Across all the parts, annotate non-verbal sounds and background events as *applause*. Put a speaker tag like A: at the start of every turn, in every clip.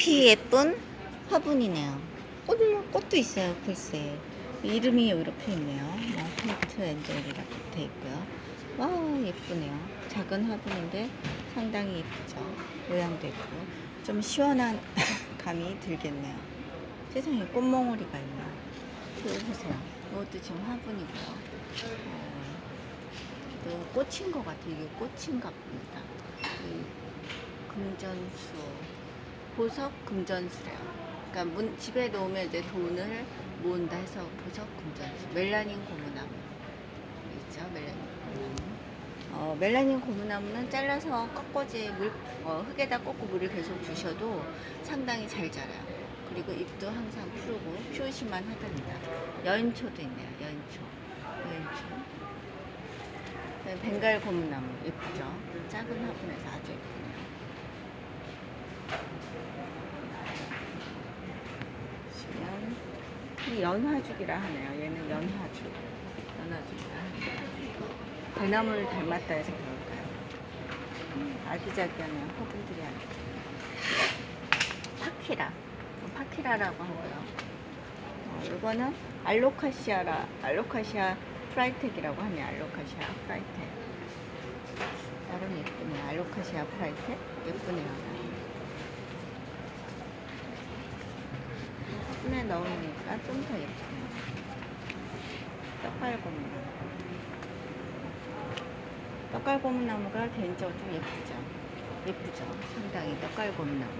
A: 잎이 예쁜 화분이네요. 꽃, 꽃도 있어요, 글쎄. 이름이 이렇게 있네요. 뭐, 화이트 엔젤이라고 돼 있고요. 와, 예쁘네요. 작은 화분인데 상당히 예쁘죠. 모양도 예쁘고. 좀 시원한 *laughs* 감이 들겠네요. 세상에 꽃몽오리가 있네요. 이거 보세요. 이것도 지금 화분이고요. 어, 또 꽃인 것 같아요. 이게 꽃인가 봅니다. 이 금전수, 보석 금전수래요. 그러니까 문, 집에 놓으면 이제 돈을 모은다 해서 보석 금전수. 멜라닌 고무나무 있죠, 멜라닌 고무나무. 어, 멜라닌 고무나무는 잘라서 꺾어지 물, 어, 흙에다 꽂고 물을 계속 주셔도 상당히 잘 자라요. 그리고 잎도 항상 푸르고 표시만 하답니다. 여인초도 있네요, 여인초. 여인초. 네, 벵갈 고무나무 예쁘죠? 작은 화분에서 아주 예쁘네요. 보시면 이 연화죽이라 하네요. 얘는 연화죽. 연화죽이라. 대나무를 닮았다 해서 그럴까요? 음, 아기자기하네요. 화분들이 아기자기. 파키라. 파키라라고 하고요. 어, 이거는 알로카시아라, 알로카시아 프라이텍이라고 하네요. 알로카시아 프라이텍. 나름 예쁘네요. 알로카시아 프라이텍. 예쁘네요. 화분에 넣으니까 좀 더 예쁘네요. 떡갈고무나무. 떡갈고무나무가 개인적으로 좀 예쁘죠. 예쁘죠. 상당히 떡갈고무나무.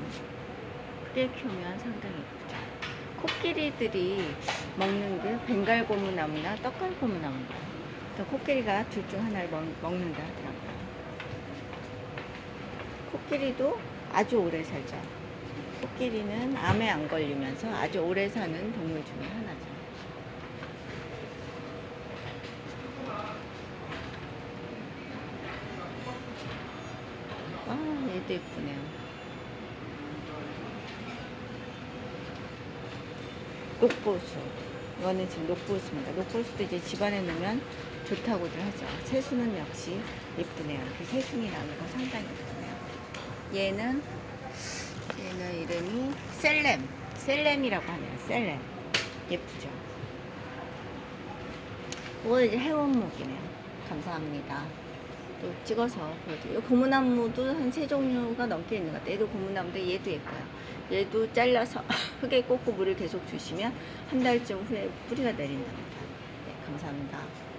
A: 크게 키우면 상당히 예쁘죠. 코끼리들이 먹는 게 벵갈고무나무나 떡갈고무나무인가요? 또 코끼리가 둘 중 하나를 먹, 먹는다 하더라고요. 코끼리도 아주 오래 살죠. 코끼리는 암에 안 걸리면서 아주 오래 사는 동물 중에 하나죠. 아, 얘도 예쁘네요. 녹보수. 이거는 지금 녹보수입니다. 녹보수도 이제 집안에 넣으면 좋다고들 하죠. 새수는 역시 예쁘네요. 이렇게 새순이 나는 거 상당히 예쁘네요. 얘는 얘는 이름이 셀렘. 셀렘이라고 하네요. 셀렘. 예쁘죠. 이제 해원목이네요. 감사합니다. 또 찍어서 보여드려요. 이 고무나무도 한 세 종류가 넘게 있는 것 같아요. 얘도 고무나무인데 얘도 예뻐요. 얘도 잘라서 *laughs* 흙에 꽂고 물을 계속 주시면 한 달쯤 후에 뿌리가 내린답니다. 네, 감사합니다.